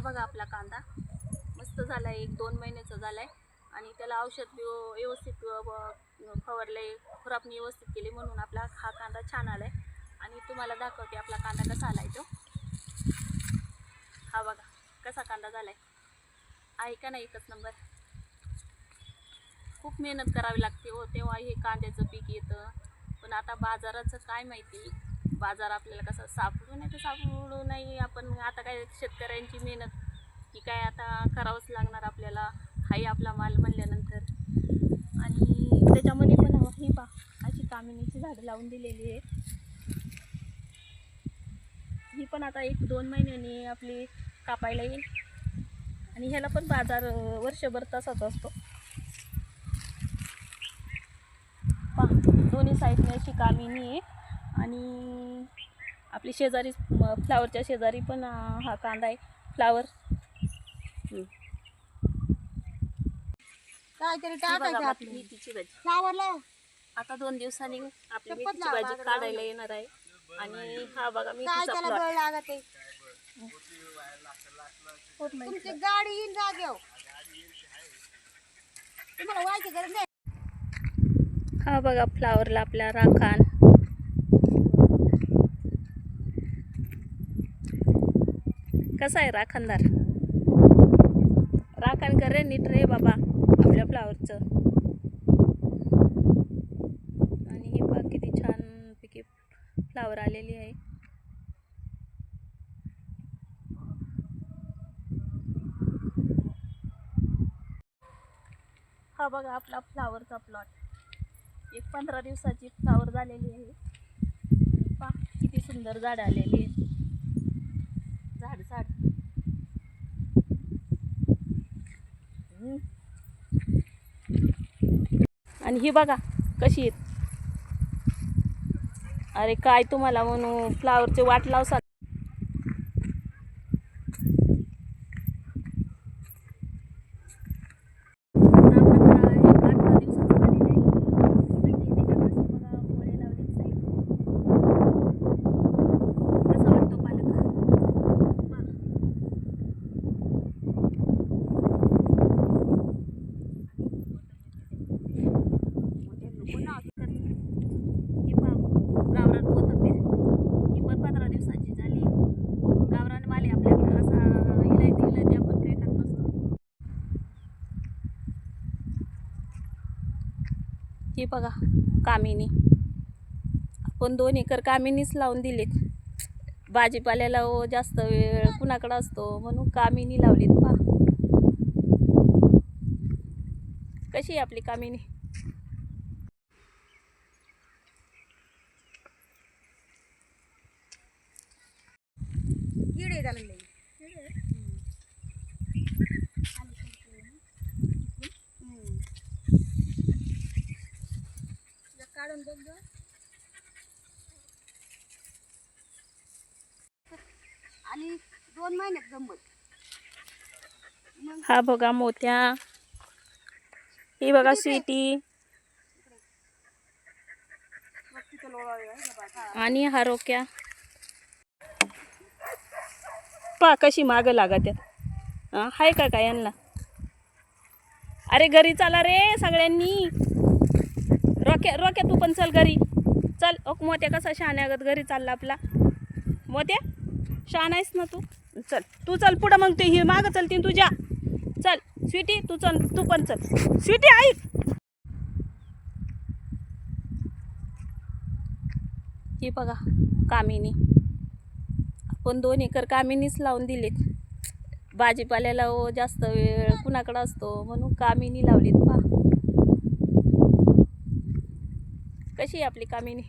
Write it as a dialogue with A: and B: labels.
A: हा बघा आपला कांदा. मस्त झाला आहे एक दोन महिन्याचा झाला आहे आणि त्याला औषध व्यवस्थित फवारलं आहे खुरापणी व्यवस्थित केली म्हणून आपला हा कांदा छान आला आहे आणि तुम्हाला दाखवते आपला कांदा कसा आला आहे तो. हा बघा कसा कांदा झाला आहे आहे का नाही एकच नंबर? खूप मेहनत करावी लागते हो तेव्हा हे कांद्याचं पीक येतं. पण आता बाजाराचं काय माहिती? बाजार आपल्याला कसं सापडू नाही तर सापडू नाही. आपण आता काय शेतकऱ्यांची मेहनत ही काय आता करावंच लागणार आपल्याला. हाही आपला माल म्हणल्यानंतर. आणि त्याच्यामध्ये पण ही पा अशी कामिनीची झाडं लावून दिलेली आहे ही पण आता एक दोन महिन्यांनी आपली कापायला येईल. आणि ह्याला पण बाजार वर्षभर तसाच असतो. पहा दोन्ही साईडने अशी कामिनी आहे. आपली शेजारी म, फ्लावरच्या शेजारी पण हा कांदा आहे. फ्लावर.
B: काहीतरी
A: बघा
B: टाकायचं
A: बा-
B: आपली.
A: मेथीची भाजी.
B: फ्लावरला.
A: आता दोन दिवसांनी आपली मेथीची भाजी काढायला येणार आहे. आणि हा बघा
B: काय
A: मेथीचा
B: त्याला बळ लागत? आहे तुमची गाडी येईन जागेव तुम्हाला व्हायची गरज नाही.
A: हा बघा फ्लावरला आपल्या राखान कसा आहे राखणदार राखण करे रे नीट रे बाबा आपल्या फ्लावरचं आणि ही बाग किती छान पैकी फ्लावर आलेली आहे. हा बघा आपला फ्लावरचा प्लॉट एक पंधरा दिवसाची फ्लावर झालेली आहे. पा किती सुंदर झाड आलेली आहे झाड झाड हम्म. आणि ही बघा कशी आहेत. अरे काय तुम्हाला म्हणू फ्लावरचे वाट लावसाल पंधरा एक अठरा दिवसाचं झालेलं आहे आणि त्याच्यापासून बघा मुळे लावलेत साईड कसा वाटतो पालक पहा. ही पहा, गावरान कोथिंबीर. ही पण पंधरा दिवसाची झाली. गावरान माले आपल्याकडे असा इलायची इलायची आपण काही खात नसतो ही बघा कामिनी. आपण दोन एकर कामिनीच लावून दिलेत. भाजीपाल्याला जास्त वेळ कुणाकडं असतो? म्हणून कामिनी लावलीत पा कशी आहे आपली कामिनी?
B: कीड आहे त्याला लई. हम्म. जरा काढून बघ गं. आणि दोन महिन्यात गंमत
A: हा बघा मोत्या ही बघा स्वीटी
B: मग तिथं लोळा आहे का बा? हा.
A: आणि हा रोक्या पा कशी मागं लागत आहे हां हाय का काय यांना. अरे घरी चला रे सगळ्यांनी. रोक्या रोक्या तू पण चल घरी. चल ओक मोत्या कसा शहाण्यागत घरी चालला आपला. मोत्या शहाणा आहेस ना तू? चल तू चल पुढं मग ते ही मागं चलतीन तुझ्या. चल स्वीटी तू चल तू पण चल. स्वीटी ऐक ही बघा कामिनी. पण दोन एकर कामिनीच लावून दिलेत. भाजीपाल्याला ओ जास्त वेळ कुणाकडं असतो? म्हणून कामिनी लावलीत. पा कशी आपली कामिनी?